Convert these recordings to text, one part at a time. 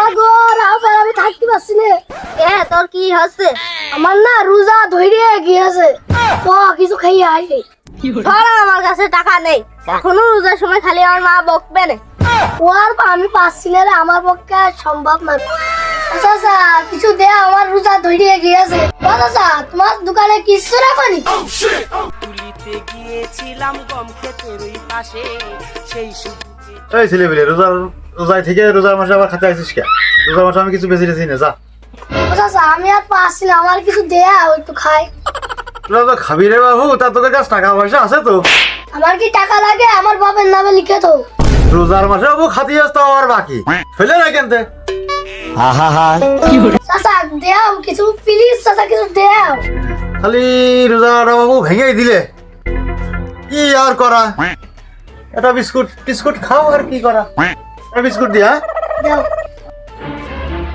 মা গো রাবার আমি থাকতে পারছি না। এ তোর কি হচ্ছে? আমার না রোজা ধরে গিয়েছে। তো কিছু খাইয়ে আইনি ধর আমার কাছে টাকা নেই। এখনও রোজার সময় খালি আমার মা বকবে না। ও আর আমি পাচ্ছি না রে আমার পক্ষে সম্ভব না। আচ্ছা আচ্ছা কিছু দে আমার রোজা ধরে গিয়েছে। ও তোমার দোকানে কিছু রাখনি? তুলিতে গিয়েছিলাম গম ক্ষেতের পাশে সেই সুযোগে এই ছেলে বলে রোজার রোজায় থেকে রোজার মাসে আবার খাতে আসিস কে? রোজার মাসে আমি কিছু বেশি রেছি না যা। চাচা আমি আর পাচ্ছি না আমার কিছু দেয়া একটু খাই। তোরা তো খাবি রে বাবু তা তোদের কাছে টাকা পয়সা আছে তো? আমার কি টাকা লাগে? আমার বাবার নামে লিখে তো রোজার মাসে বাবু খাতি আসতে আমার বাকি। ফেলে না কেনতে চাচা দেও কিছু প্লিজ চাচা কিছু দেও খালি রোজাটা বাবু ভেঙেই দিলে। কি আর করা? এটা বিস্কুট বিস্কুট খাও আর কি করা? বিস্কুট দিয়া? দেও।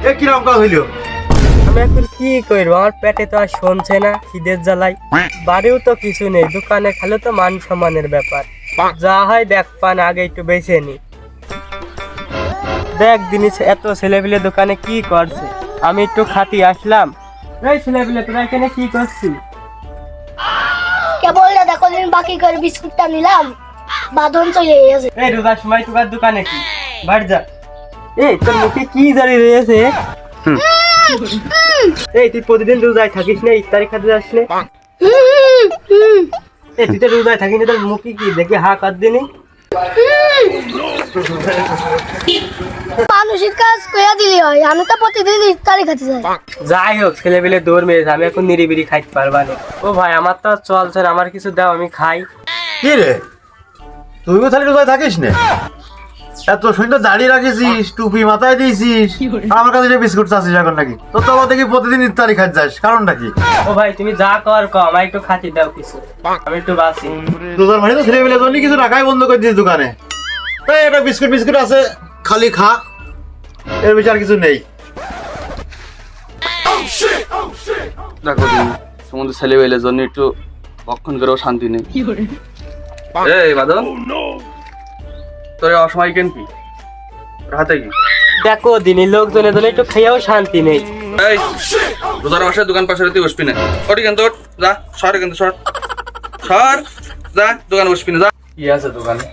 এ কীরকম কাজ হইল? আমি এখন কি করব আমার পেটে তো আর শুনছে না খিদের জ্বালাই। বাড়িও তো কিছু নেই দোকানে খালি তো মান সম্মানের ব্যাপার। যা হয় দেখ পান আগে একটু বেছে নি। দেখ জিনিস এত ছেলেপিলে দোকানে কি করছে? আমি একটু খাতি আসলাম। এই ছেলেপিলে তোরা এখানে কি করছিস? কেবল না দেখো বাকি করে বিস্কুটটা নিলাম। বাঁধন চলে গেছে। এই রোজার সময় তোকার দোকানে কি? বাড়ি যা। এই তোর মুখে কি জারি রয়েছে? এই তুই প্রতিদিন রোজায় থাকিস না ইফতারি খাতে যাস না? এই তুই তো রোজায় থাকিস না তোর মুখে কি? দেখি হা কাট দিনি। মানুষের কাজ কইয়া দিলি হয় আমি তো প্রতিদিন ইফতারি খেতে যাই। যাই হোক ছেলে পেলে দৌড় মেরেছে আমি এখন নিরিবিরি খাইতে পারবা না। ও ভাই আমার তো আর চলছে আমার কিছু দাও আমি খাই। কি রে? তুইও রোজায় থাকিস না? এত সুন্দর দাড়ি রাখিস টুপি মাথায় দিয়েছিস। আর আমার কাছে যে বিস্কুট চাচ্ছিস এখন নাকি? তোর তো আবার দেখি প্রতিদিন ইফতারি খাত যাস কারণটা কি ও ভাই তুমি যা কর কো আমার একটু খাতি দাও কিছু। আমি একটু বাসি। মাসে তো ছেলে জন্য কিছু রাখাই বন্ধ করে দিস দোকানে। তাই একটা বিস্কুট বিস্কুট আছে খালি খা। এর বেশি আর কিছু নেই। দেখো তুমি তোমাদের ছেলে জন্য একটু বক্ষণ করেও শান্তি নেই। এই বাদন তোর এই অসময় কেন কি? তোর হাতে কি? দেখো দিনী লোকজনের জন্য একটু খেয়েও শান্তি নেই। এই রোজার মাসে দোকান পাশে তুই বসবি না। ওটি কেন তোর যা সর কিন্তু সর। সর যা দোকানে বসবি না যা। কি আছে দোকানে?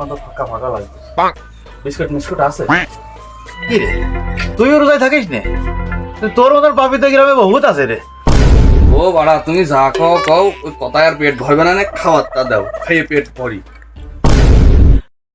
কত ফাঁকা ফাঁকা লাগছে। বিস্কুট মিস্কুট আছে? কি রে? তুইও রোজায় থাকিস না? তোর মতন পাপিতে গ্রামে বহুত আছে রে। ও বাড়া, তুমি যা কও কও ওই কথায় আর পেট ভরবে না না খাওয়ারটা দাও খাইয়ে পেট ভরি।